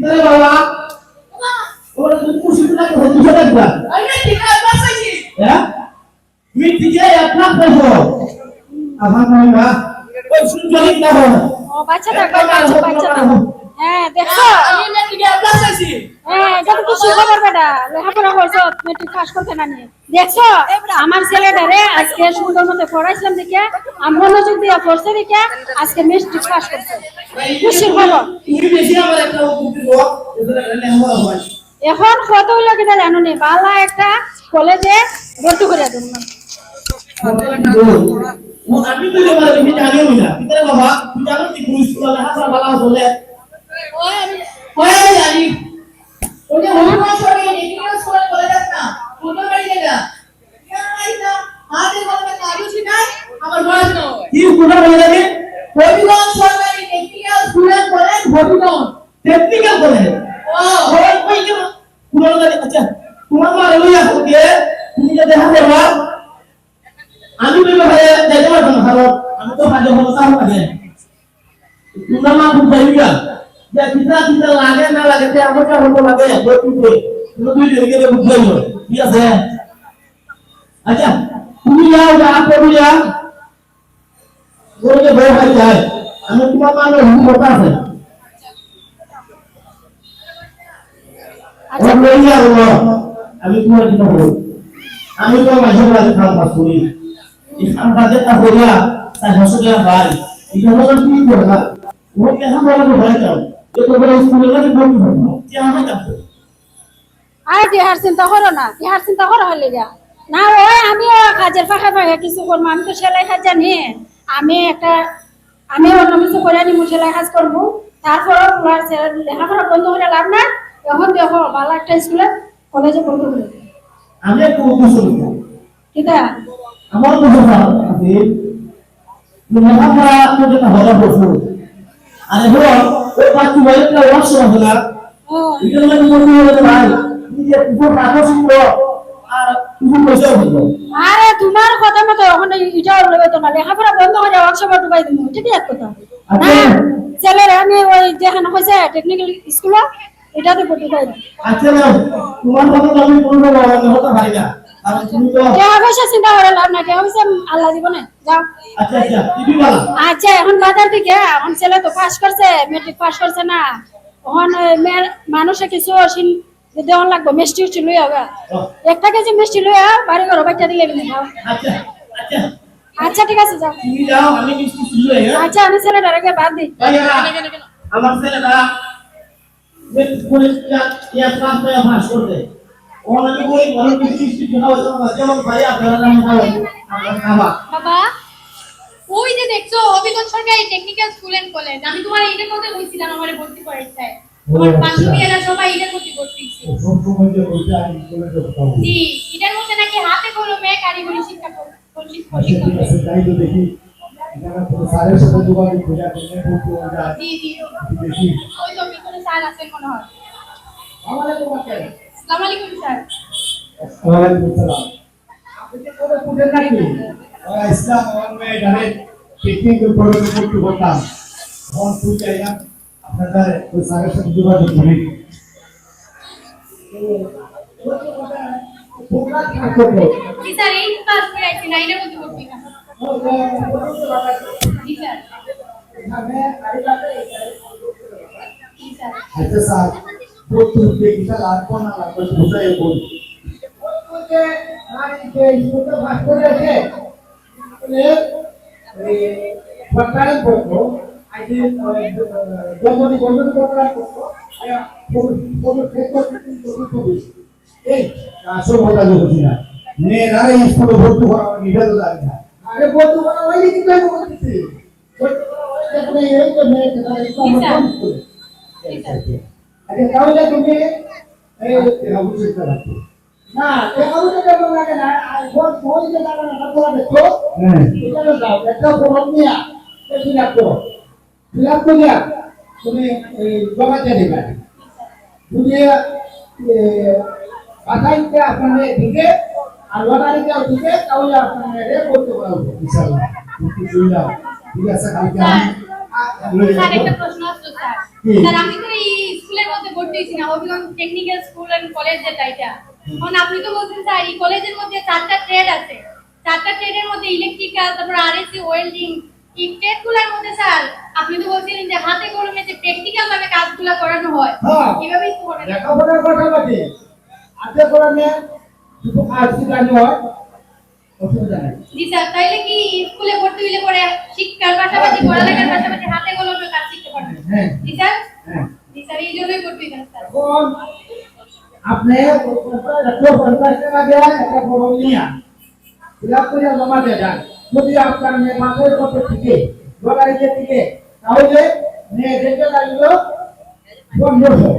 ভিতরে বাবা। ওরা তুমি খুশি না তো দুশো টাকা হ্যাঁ? তুমি ঠিকই এক লাখ পেছো আমার নয় না ওই সুন্দরী না ও বাচ্চা থাকো বাচ্চা বাচ্চা থাকো হ্যাঁ দেখছ? হ্যাঁ এটা তো খবর বেটা। লেখাপড়া করছ মেট্রিক আমার ছেলেটারে আজকে সুন্দর মতো পড়াইছিলাম দেখে আমি মনোযোগ দিয়ে পড়ছে দেখে, আজকে মেট্রিক পাস করছে। খুশির এখন কত হইল কিনা জানো নি? বালা একটা কলেজে ভর্তি করে দেবো আমি তো আমার বয়স নয় কি স্কুলে বলে যাবে হবিগঞ্জ সরকারি টেকনিক্যাল স্কুলের কলেজ হবিগঞ্জ টেকনিক্যাল কলেজ ও। গাড়ি আচ্ছা তোমার মা লইয়া হতে তুমি যে দেখা দেবা আমি তো ভাই যাইতে পারব না কারণ আমি তো হাজে হলো তাও লাগে তোমরা মা বুঝাইবা যে কিতা কিতা লাগে না লাগে তে আমার কা হলো লাগে দুই তুমি দুই দিন গেলে বুঝাইও ঠিক আছে? আচ্ছা তুমি যাও যা করবি যা বলে বড় ভাই যায়। আমি তোমার মা হুম কথা আছে। আচ্ছা। হলো আমি তোমার কি বলব আমি তো মাঝে মাঝে কাম কাজ করি এই কাম তা করিয়া তাই হসপিটাল ভাই এই জন্য কি করবা ও কে হাম বলা তো ভয় যাও আর দেহার চিন্তা করো না দেহার চিন্তা করো হলে যা না ওই আমি কাজের ফাঁকা ফাঁকা কিছু করব আমি তো সেলাই কাজ জানি। আমি একটা আমি অন্য কিছু করে নিবো সেলাই কাজ করব। তারপর লেখাপড়া বন্ধ করে লাভ না এখন দেখো ভালো একটা স্কুলে কলেজে পড়তে হবে আমি একটু আমার তো লেখাপড়া তো যেটা হলো বসু আরে হলো ওই না ওয়াশ হবে না ও মানে মনে হলো ভাই নিজে উপর রাখো শুনব আর তুমি পয়সা হলো আরে তোমার কথা মতো ওখানে ইটাও লইবে তো? না লেখাপড়া বন্ধ করে দিবো আছে কথা। ছেলের আমি ওই যেখানে হয়েছে টেকনিক্যাল স্কুলে এটাতে পড়তে পাই আচ্ছা তোমার কথা আমি বলব না হতে পারি না। চিন্তা করে লাভ নাই আল্লাহ যাও। আচ্ছা আচ্ছা আচ্ছা এখন বাজার দিকে এখন ছেলে তো পাস করছে মেট্রিক পাস করছে না। এখন মেয়ের মানুষে কিছু দেওয়ান লাগবে মিষ্টি উষ্টি লই হবে। একটা কেজি মিষ্টি লই বাড়ি ঘর বাচ্চা দিলে কিনে খাও আচ্ছা ঠিক আছে যাও। আচ্ছা আমি ছেলেটার আগে বাদ দিই। আমার ছেলেটা বলি যেমন ভাই আপনারা নাম বাবা ওই যে দেখছ সরকারি টেকনিক্যাল স্কুল এন্ড কলেজ আমি তোমার এইটার মধ্যে বলছিলাম আমার ভর্তি করাইতে আমার বান্ধবী সবাই ভর্তি হয়েছে। জি এটার মধ্যে নাকি হাতে কলমে কারিগরি শিক্ষা প্রশিক্ষণ আচ্ছা তাই তো দেখি। সাথে যোগাযোগ করে দেখি। ওই তো পিছনে স্যার আছেন মনে হয়। আমাদের তোমাকে। আসসালামু আলাইকুম স্যার। আসসালাম আপনি কি করে পুজো নাকি ইসলাম আমার মেয়ে জানে টেকনিক্যাল প্রোগ্রামে ভর্তি করতাম তখন তুই না আপনাদের ওই স্যারের সাথে যোগাযোগ করি জি, স্যার, এই পাস করে আইছি না মধ্যে ভর্তি না। জি, স্যার। জি, স্যার। আচ্ছা স্যার ভর্তি হতে কিটা লাগবে না লাগবে বুঝাই বল। এই আসল কথা বলছি না মেয়েরা এই স্কুলে ভর্তি করা তো লাগে না। আরে বলতো না ওই কি করে বলতেছি আপনি এই তো মেয়ে কথা জি স্যার আরে তাহলে তুমি এই বুঝতে না তো কেমন লাগে না। আর কোন কোন যে টাকা না টাকা দেখো। হ্যাঁ। দাও একটা ফর্ম নিয়া। আপ করিয়া তুমি এই জমাতে দিবে তুমি বাতাইতে আপনাদের দিকে আর লটারিতে দিকে তাহলে আপনাদের করতে পারব। ইনশাআল্লাহ। ঠিক আছে কালকে আমি স্যার একটা প্রশ্ন আসতো স্যার। স্যার আমি তো এই হয়েছি না। Habiganj technical school and college যেটা এটা এখন আপনি তো বলছেন স্যার এই কলেজের মধ্যে চারটা ট্রেড আছে। চারটা ট্রেডের মধ্যে ইলেকট্রিক্যাল তারপর আরএসসি ওয়েল্ডিং এই ট্রেডগুলার মধ্যে স্যার আপনি তো বলছিলেন যে হাতে কলমে যে প্র্যাকটিক্যাল ভাবে কাজগুলো করানো হয় হ্যাঁ। এভাবেই তো হয়। লেখাপড়ার কথা বাদে হাতে কলমে শুধু কাজ শিখানো হয় জি স্যার তাইলে কি স্কুলে ভর্তি হইলে পরে শিক্ষার পাশাপাশি পড়ালেখার পাশাপাশি হাতে কলমে কাজ শিখতে পারবেন? হ্যাঁ। জি স্যার? হ্যাঁ। জি স্যার এই জন্যই ভর্তি হইতেন স্যার এখন আপনি একটা পঞ্চাশ টাকা দেওয়া একটা বড় নিয়ে ফিল আপ করে জমা দিয়ে যান যদি আপনার মেয়ে মাসের কত থেকে ডলারিতে থেকে তাহলে মেয়ে দেখতে লাগল পনেরোশো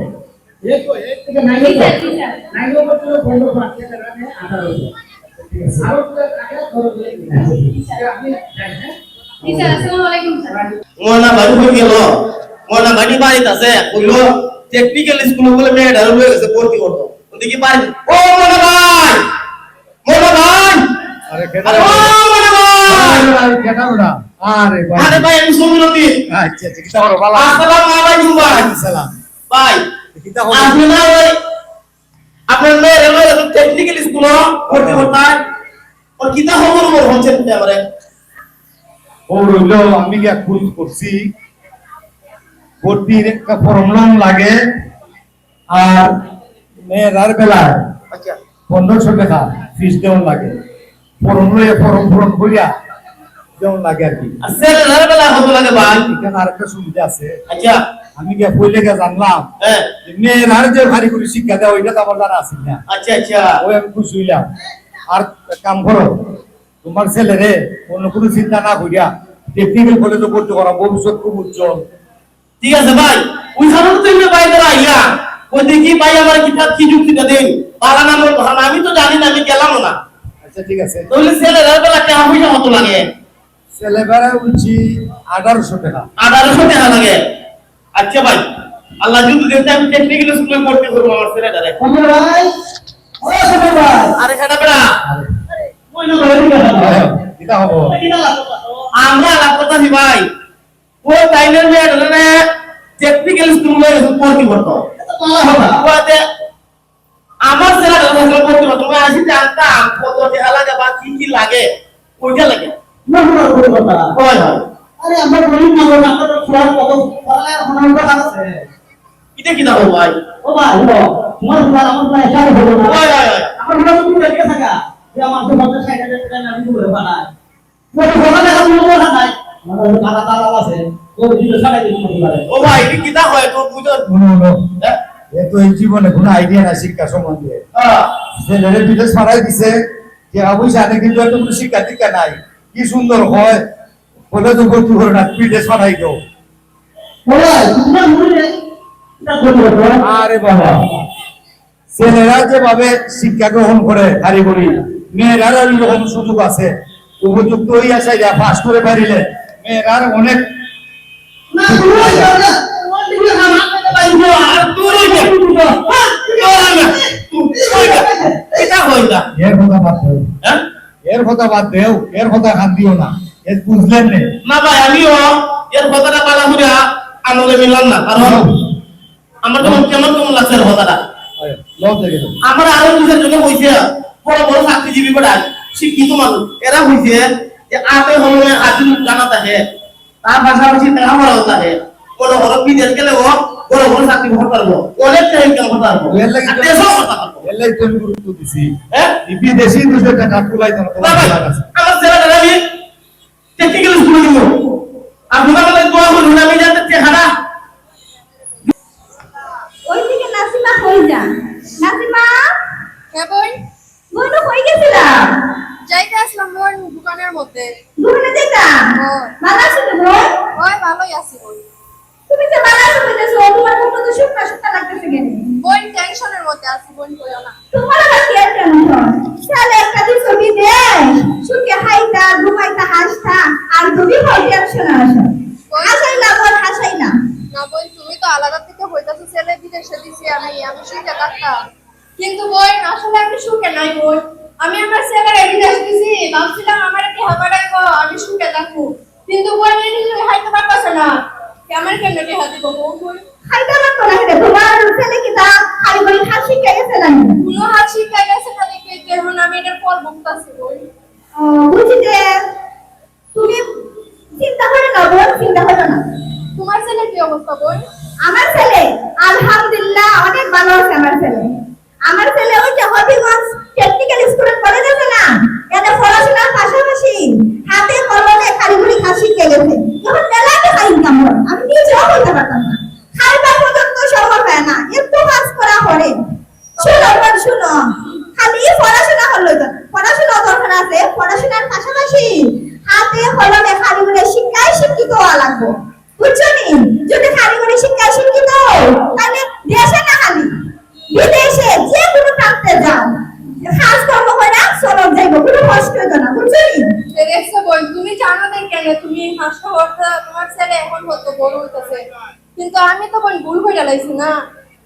এক এক থেকে নাইন জি স্যার জি স্যার নাইন পর্যন্ত পনেরোশো আছে সেখানে আঠারোশো আরও টাকা খরচ হয়ে গেছে আপনি যান হ্যাঁ জি স্যার আসসালামু আলাইকুম স্যার মোনা বাড়ি হয়ে গেল মোনা বাড়ি বাড়িতে আছে? কইলো টেকনিক্যাল স্কুল বলে মেয়ে ডাল হয়ে গেছে ভর্তি করতো। ওদিকে পারি ও মোনা ভাই মোনা ভাই আরে আরে ও মোনা ভাই কেটা ওরা আরে আরে ভাই আমি সমীরতি আচ্ছা আচ্ছা কিতা বালা আসসালামু আলাইকুম ভাই। সালাম ভাই কিতা করো আপনি না ওই আপনার মেয়ে রেলওয়ে টেকনিক্যাল স্কুল ভর্তি করতাম ওর কিতা খবর বল হচ্ছে আমারে? ও রইল আমি গিয়া খুঁজ করছি। ভর্তির একটা ফর্ম লাগে আর মেয়েরার বেলায় আচ্ছা। পনেরোশো টাকা ফিস দেওয়ার লাগে। ফর্ম লইয়া ফর্ম পূরণ করিয়া লাগে আর কি। আর বেলা কত লাগে ভাই? এখানে আরেকটা সুবিধা আছে। আচ্ছা। আমি গিয়া জানলাম হ্যাঁ। মেয়েরার যে ভারী করে শিক্ষা দেওয়া ওইটা তো আমার জানা আছে না। আচ্ছা আচ্ছা। ওই আমি খুশি হইলাম। আর কাম করো তোমার ছেলেরে অন্য কোনো চিন্তা না করিয়া টেকনিক্যাল কলেজে ভর্তি করা ভবিষ্যৎ খুব উজ্জ্বল। ঠিক আছে ভাই। ওই খানো তুমি ভাই তোরা আইয়া ওই দেখি ভাই আমার কিতাব কি যুক্তিটা দেন পালা নাম আমি তো জানি না আমি গেলাম না। আচ্ছা ঠিক আছে। তাহলে ছেলের বেলা কেমন পয়সা কত লাগে? ছেলেবেলা বলছি আঠারোশো টাকা। আঠারোশো টাকা লাগে। আচ্ছা ভাই আল্লাহ যদি দেখতে আমি টেকনিক্যাল স্কুলে ভর্তি করব আমার ছেলেটারে ভাই? ও আরে সেটা বেড়া। না না আমরা আলাপ ভাই। ও টাইমের করতো? আমার ছেলে ধরে ভর্তি করতো আমি আসি জানতাম কত টাকা লাগে বা কি কি লাগে ওইটা লাগে? না না কোনো কথা আরে আমার গরিব না গরিব আপনার কত পড়ালে এখন আছে। এটা কি দাও ভাই? ও ভাই তোমার খোয়ার আমার প্রায় চার হলো না। আমার খোয়ার তুমি দেখে থাকা। যে আমার তো পঞ্চাশ ষাট হাজার টাকা আমি করে বানাই আমার আছে। ও ভাই কি দা হয়? তো বুঝো? এ? তো এই জীবনে কোনো আইডিয়া নাই শিক্ষা সম্বন্ধে। বিদেশ পাঠাই দিছে যে জানে কিন্তু কোনো শিক্ষা দীক্ষা নাই। কি সুন্দর হয়? ভর্তি করে না বিদেশ দেও আরে বাবা। ছেলেরা যেভাবে শিক্ষা গ্রহণ করে কারিগরি মেয়েরার এরকম সুযোগ আছে। উপযুক্ত হইয়া চাইলে পাস করে পারিলে মেয়েরার অনেক এর কথা বাদ দেও এর কথা বাদ দেও এর কথা খান দিও না এর বুঝলেন নে না ভাই আমিও এর কথাটা পালা ঘুরে আমলে মিলাম না কারণ আমার কেমন কেমন কেমন লাগছে এর কথাটা। আমার আরও দুজন জনে হইছে বড় বড় চাকরিজীবী বেড়া শিক্ষিত মানুষ এরা হইছে যে আতে হলে আজি জানা থাকে তার পাশাপাশি টাকা মারাও থাকে বড় বড় বিদেশ গেলে ও? বড় বড় চাকরি করতে পারব। অনেক টাকা ইনকাম করতে পারব। আর দেশও করতে পারব। তো গুরুত্ব দিছি। হ্যাঁ? বিদেশি দুশো টাকা তোমার আছে। আমার ছেলেটা আমি টেকনিক্যাল স্কুলে দিব। আপনারা আমাদের দোয়া করুন আমি যাতে চেহারা। ওইদিকে নাসিমা কই যা নাসিমা? হ্যাঁ বোন কই গেছিলাম যাইতে আসলাম বোন দোকানের মধ্যে। দোকানে যেতাম। ভালো আছো তো বোন ওই ভালোই আছি বোন তুমি তো ভালো আছো কইতেছো তোমার মুখ তো শুকনা শুকনা লাগতেছে কেন? বোন টেনশনের মধ্যে আছি বোন কইও না। তোমার আবার কি টেনশন সালে একটা দিন ছবি দে সুখে হাইতা ঘুমাইতা হাসতা আর তুমি টেনশন আসো হাসাই না বোন না তুমি তো আলাদা থেকে হইতাছো ছেলে বিদেশে দিছি আমি আমি সুখে থাকতাম। কিন্তু বোন আসলে আমি সুখে নাই বোন আমি আমার ছেলের বিদেশ দিছি ভাবছিলাম আমার কি হবে রাখব আমি সুখে থাকব কিন্তু এই নিজে হাইতে পারতেছে না। আমার কেন টেহা দিব কই খাইতে পারতো না রে তোমার ছেলে কি তা খালি বলি খাস শিখে গেছে না কোনো হাত শিখা গেছে না দেখে এখন আমি এটার পর বকতাছি কই বুঝি যে তুমি চিন্তা করে না বোন চিন্তা করো না। তোমার ছেলে কি অবস্থা বই আমার ছেলে আলহামদুলিল্লাহ অনেক ভালো আছে আমার ছেলে। আমার ছেলে ওই যে হবিগঞ্জ টেকনিক্যাল স্কুলে পড়ে গেছে না, এতে পড়াশোনার পাশাপাশি হাতে কলমে কারিগরি কাজ শিখে গেছে এখন মেলাতে খাই ইনকাম হয় আমি নিজেও বলতে পারতাম না। খাইবার পর্যন্ত সময় হয় না, একটু কাজ করা করে শুনো, শোনো, খালি পড়াশোনা দরকার আছে পড়াশোনার পাশাপাশি হাতে কলমে কারিগরি শিক্ষায় শিক্ষিত হওয়া লাগবে বুঝছ নি যদি কারিগরি শিক্ষায় শিক্ষিত হও, তাহলে দেশে না খালি বিদেশে যে কোনো প্রান্তে যাও কাজ কর্ম করে চলক যাইব কোনো কষ্ট হইতো না বুঝছ নি দেখছ বই তুমি জানো না কেন তুমি হাসপাতালটা তোমার ছেলে এখন হতো বড় হইতেছে কিন্তু আমি তো লাইছি না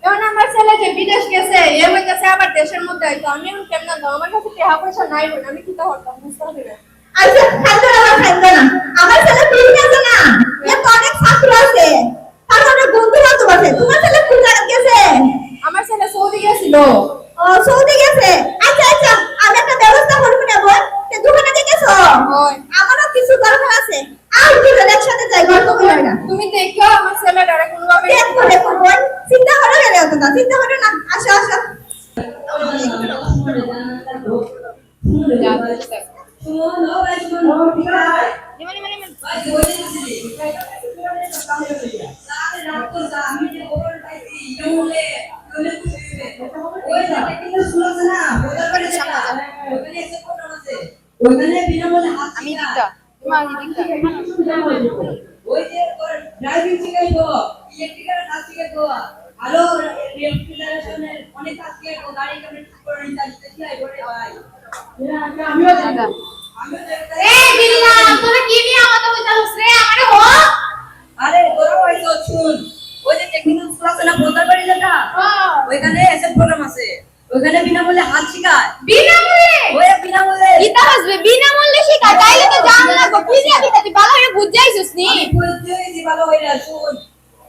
এখন আমার ছেলে যে বিদেশ গেছে এ হইতেছে আবার দেশের মধ্যে আইতো। আমি এখন কেমন দাও আমার কাছে টাকা পয়সা নাই বোন আমি কি তা করতাম বুঝতে পারি না। আচ্ছা না আমার না আমার ছেলে পিছিয়ে আছে না। এর তো অনেক ছাত্র আছে। তার অনেক বন্ধু বান্ধব আছে। তোমার ছেলে গেছে? আমার ছেলে সৌদি গেছিল ও সৌদি গেছে আচ্ছা আচ্ছা আমি একটা ব্যবস্থা করব না বোন তে দোকানে দেখেছ হয়। আমারও কিছু দরকার আছে আর দুজন একসাথে যাই গল্প করে না তুমি দেখো আমার ছেলে ডারে কোনোভাবে দেখো দেখো বোন চিন্তা করো না অত না চিন্তা করো না আসো আসো আমি ওই যে ড্রাইভিং শিখাইবো ইলেকট্রিক্যাল কাজ শিখাইবো আরও রেফ্রিজারেশনের অনেক কাজ শিখাইবো গাড়ি কেমন ঠিক করে নিতে আসতে শিখাইবো রে ভাই? আমিও যাইতাম আমিও যাইতাম এ বিল্লা তোরা কি নিয়ে আমাদের হইতাছিস রে আমারে হো আরে তোরা ওই তো শুন। ওই যে টেকনিক্যাল না বোতার বাড়ি যেটা ওইখানে এসএ প্রোগ্রাম আছে। ওইখানে বিনামূল্যে হাত শিখায়। বিনামূল্যে? ওই বিনামূল্যে। গীতা হাসবে বিনামূল্যে শিখা তাইলে তো জান লাগবো কি দিতে তুই ভালো করে বুঝাইছিস নি? আমি বলতে ভালো হইরা শুন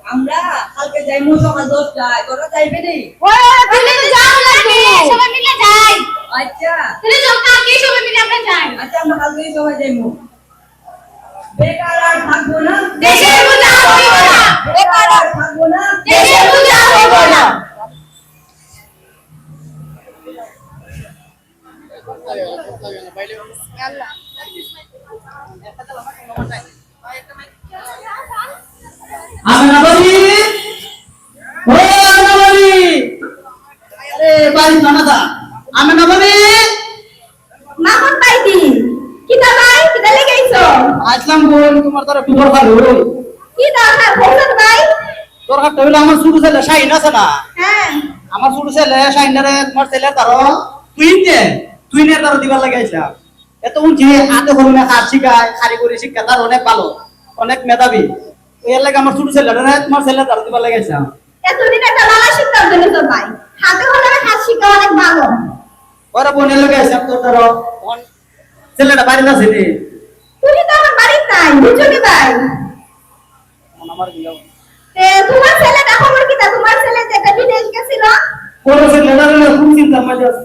আমরা কালকে যাইমু সকাল দশটায়। তোরা যাইবে নি? ওই তুই তো জান লাগবে সবাই মিলে যাই। আচ্ছা। তাহলে চল কালকে সবাই মিলে আমরা যাই। আচ্ছা আমরা কালকে সবাই যাইমু। বেকার আর থাকব না। দেশের পূজা হইব না। বেকার আর থাকব না। দেশের পূজা হইব না। আসলাম বোন তোমার তারা বিপর খালো কি দরকার? ভৌসান ভাই। দরকার তো হইল আমার ছোট ছেলে শাহিন আছে না? হ্যাঁ। আমার ছোট ছেলে শাহিনারে তোমার ছেলে তারো তুই নে তুই নে তারো দিবার লাগাইছিলাম এত উঠি হাতে হরমে কাজ শিখায় কারিগরি শিক্ষা তার অনেক ভালো অনেক মেধাবী। এর লাগে আমার ছোট ছেলে তোমার ছেলে তারো দিবার লাগাইছিলাম এতদিন একটা ভালো শিক্ষার জন্য তো ভাই হাতে হলে হাত শিক্ষা অনেক ভালো। ওরা বোনের লাগাইছিলাম তো তারো অন- ছেলেটা বাড়িতে আছে রে। তুমি তো আমার বাড়ির নাই বুঝছ কি ভাই আমার তে তোমার ছেলেটা খবর কিতা তোমার ছেলে যেটা বিদেশ গেছিল? পড়েছে লেটারে খুব চিন্তার মাঝে আছে।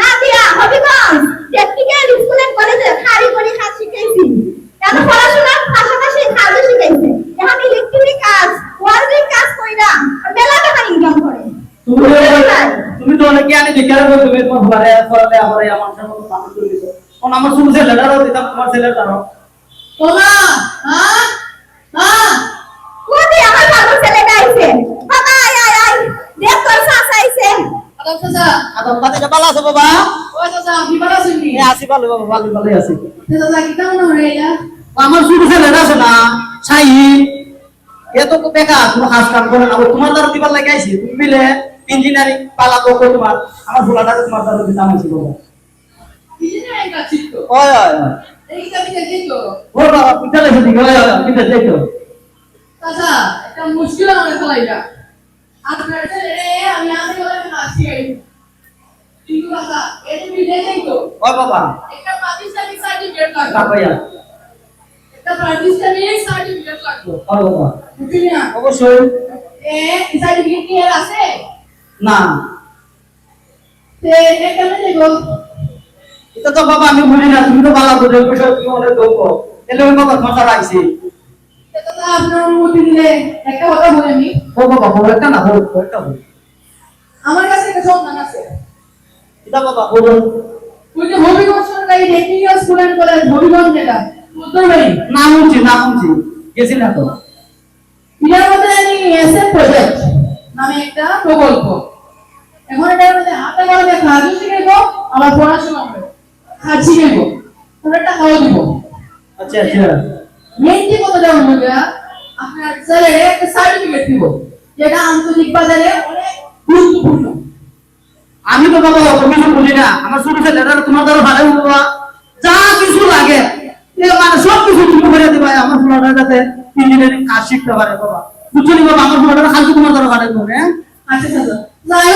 না দিয়া হবিগঞ্জ টেকনিক্যাল স্কুল শিখাইছি। পড়াশোনার পাশাপাশি শিখাইছে। এখন ইলেকট্রিক কাজ ওয়ার্ডিং কাজ কইরা মেলা টাকা ইনকাম করে। তুমি তুমি তো অনেক জ্ঞানী দেখে রাখো তুমি তোমার ঘরে আমার এই আমার সাথে মানুষ করে আমার শুরু লেটারও দিতাম তোমার ছেলেটারও। তোমরা হ্যাঁ হ্যাঁ কোদি আমার ভালো ছেলেটা আইছে বাবা আয় আয় আয় দেখ তোর শাস আইছে আদম চাচা আদম পাতে ভালো আছে বাবা? ভালো ভালো ভালো আছি। আমার না? এ তো বেকার কোনো কাজ কাম করে না। তোমার দ্বারা দিবার লাগে আইছি। তুমি মিলে ইঞ্জিনিয়ারিং পালা তো তোমার। আমার ফুলাটা তোমার দ্বারা দিতাম হইছে বাবা। ইঞ্জিনিয়ারিং কাজ শিখতো ও চাচা একটা মুশকিল ফেলাইটা আপনার ছেলে আমি আমি বলে নাচি ওই বাবা। একটা প্রাতিষ্ঠানিক সার্টিফিকেট লাগবে। একটা সার্টিফিকেট বাবা। বুঝলি না? অবশ্যই। এ সার্টিফিকেট কি এর আছে? না। তে এটা কেমন দেবো এটা তো বাবা আমি বুঝি না তুমি তো বালা বুঝো বিষয় কি ওই বাবা এটা তো আপনার অনুমতি দিলে একটা কথা বলে আমি। ও বাবা একটা না বড় একটা আমার কাছে একটা সন্ধান আছে। এটা বাবা বলুন ওই যে হবিগঞ্জ সরকারি technical school and college Habiganj যেটা উত্তর নাম শুনছি নাম শুনছি গেছি না তো? এটার মধ্যে আমি এসএম প্রজেক্ট নামে একটা প্রকল্প। এখন এটার মধ্যে হাতে কলমে কাজও শিখাইবো আবার পড়াশোনা হবে কাজ তোমরা টাকাও দিব। আচ্ছা আচ্ছা। মেইন গিয়া, আপনার স্যালারি একটা সার্টিফিকেট দিব যেটা আন্তর্জাতিক বাজারে অনেক গুরুত্বপূর্ণ। আমি তো বাবা অত কিছু বুঝি না। আমার ছোট ছেলেটা তোমার দ্বারা ভালো বাবা যা কিছু লাগে মানে সব কিছু তুমি করে দিবা আমার ফুলাটা যাতে ইঞ্জিনিয়ারিং কাজ শিখতে পারে বাবা। বুঝছ বাবা? আমার ফুলাটা খালি তোমার দ্বারা ভালো করবে হ্যাঁ? আচ্ছা বাবা তাই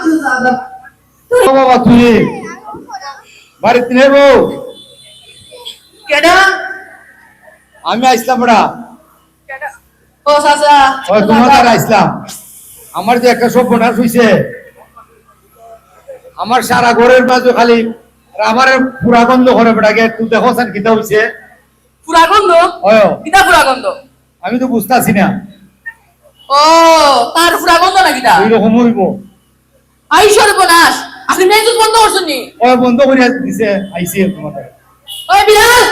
আচ্ছা ও বাবা তুই বাড়িতে নেব কেডা? আমি আইসলাম বড়া ও চাচা ওই তোমার দ্বারা আইসলাম। আমার যে একটা হইছে আমার সারা ঘরের মাঝে খালি আমার পুরা গন্ধ করে বেটাকে তুই দেখো সান কিতা হইছে? পুরা গন্ধ? কিতা পুরা গন্ধ? আমি তো বুঝতাছি না। ও তার পুরা গন্ধ না কিতা? ওই রকম হইব। আই সর্বনাশ! আপনি মেজুত বন্ধ করছেন নি? ওই বন্ধ করে দিছে তোমার ওই বিলাল!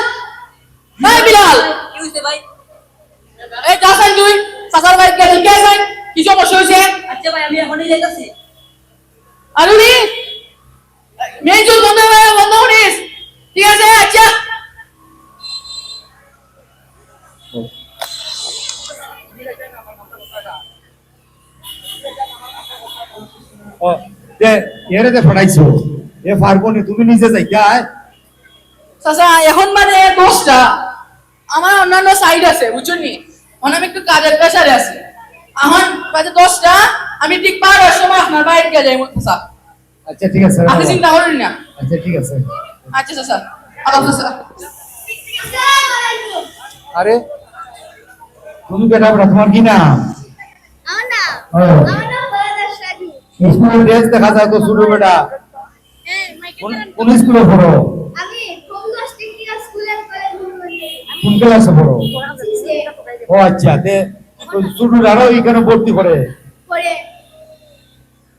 ওই বিলাল! কি হইছে ভাই? এই কাসাই তুই সাসার ভাই কে কে আছেন কি সমস্যা হইছে আচ্ছা ভাই আমি এখনই যাইতাছি। বন্ধ বন্ধ করিস। ঠিক আছে আচ্ছা। এরে যে পড়াইছো এ পারব তুমি নিজে যাইতা চাচা এখন মানে দশটা আমার অন্যান্য সাইড আছে বুঝছেন? নি এখন আমি একটু কাজের প্রেশারে আছি। এখন বাজে দশটা আমি ঠিক বারোটার সময় আপনার বাইরে গিয়ে যাই চাচা আচ্ছা ঠিক আছে আপনি চিন্তা করেন না। আচ্ছা ঠিক আছে। আচ্ছা আলাপ চাচা আরে তুমি বেটা বেটা তোমার কি নাম? আমার নাম? আমার নাম বলাদাস রাজু স্কুলের ড্রেস দেখা যায় তো ছোট বেটা। হ্যাঁ কোন- কোন স্কুলে পড়ো? আমি কলেজ হবিগঞ্জে কোন ক্লাসে পড়ো? ও আচ্ছা তে ছোট আরও এখানে ভর্তি করে?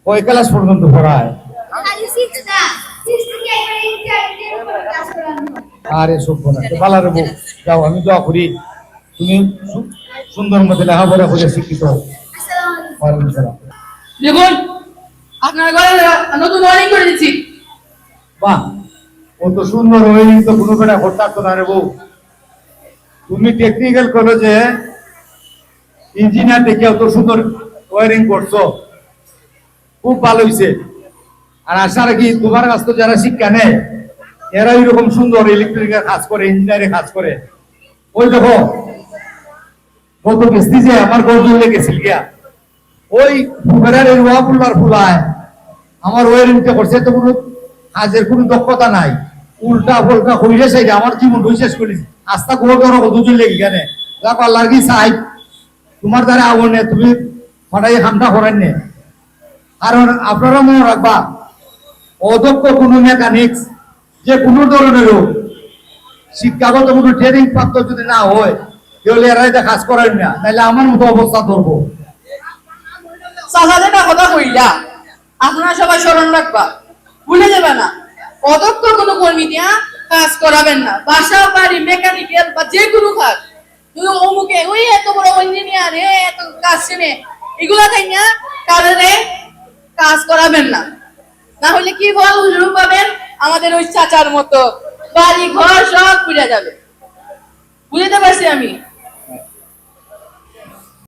ওই ক্লাস পর্যন্ত পড়ায়। আরে সব না ভালো রে বউ যাও আমি দোয়া করি। তুমি সুন্দর মতো লেখাপড়া করে শিক্ষিত দেখুন আপনার ঘরে নতুন ওয়ারিং করে দিচ্ছি। বাহ ও তো সুন্দর ওয়েরিং তো কোনো বেটা করতে পারতো না রে বউ। তুমি টেকনিক্যাল কলেজে ইঞ্জিনিয়ার দেখে অত সুন্দর ওয়ারিং করছ। খুব ভালো হয়েছে আর আশা রাখি তোমার কাছ তো যারা শিক্ষা নেয়, এরা এরকম সুন্দর ইলেকট্রিকের কাজ করে ইঞ্জিনিয়ারের কাজ করে। ওই দেখো, কত কিস্তি যে আমার ঘর জুড়ে গেছিল গিয়া। ওই ফুকারের রোয়া ফুলার ফুলায় আমার ওয়ারিংটা করছে তো কোনো কাজের কোনো দক্ষতা নাই। উল্টা ফুলটা হইলে সেই আমার জীবন শেষ করি আস্তা গোল করো দুজন লেগে গেলে। যাক আল্লাহর কি চাই। তোমার দ্বারা আগুনে তুমি হঠাৎ হামটা করেন নে। কারণ আপনারা মনে রাখবা, অদক্ষ কোনো মেকানিক্স যে কোনো ধরনের শিক্ষাগত কোনো ট্রেনিং প্রাপ্ত যদি না হয় তাহলে এরা এটা কাজ করেন না, তাহলে আমার মতো অবস্থা ধরবো। যেটা কথা কইলা, আপনারা সবাই স্মরণ রাখবা। ভুলে যাবে না। অদক্ষ কোনো কর্মী দিয়া কাজ করাবেন না। বাসা, বাড়ি মেকানিক্যাল বা যে কোনো কাজ তুমি অমুকে ওই এত বড় ইঞ্জিনিয়ার এ এত কাজ চেনে, এগুলা তাই না কারণে কাজ করাবেন না। না হলে কি ফল হুজুর পাবেন? আমাদের ওই চাচার মতো। বাড়ি ঘর সব পুড়ে যাবে। বুঝতে পারছি আমি?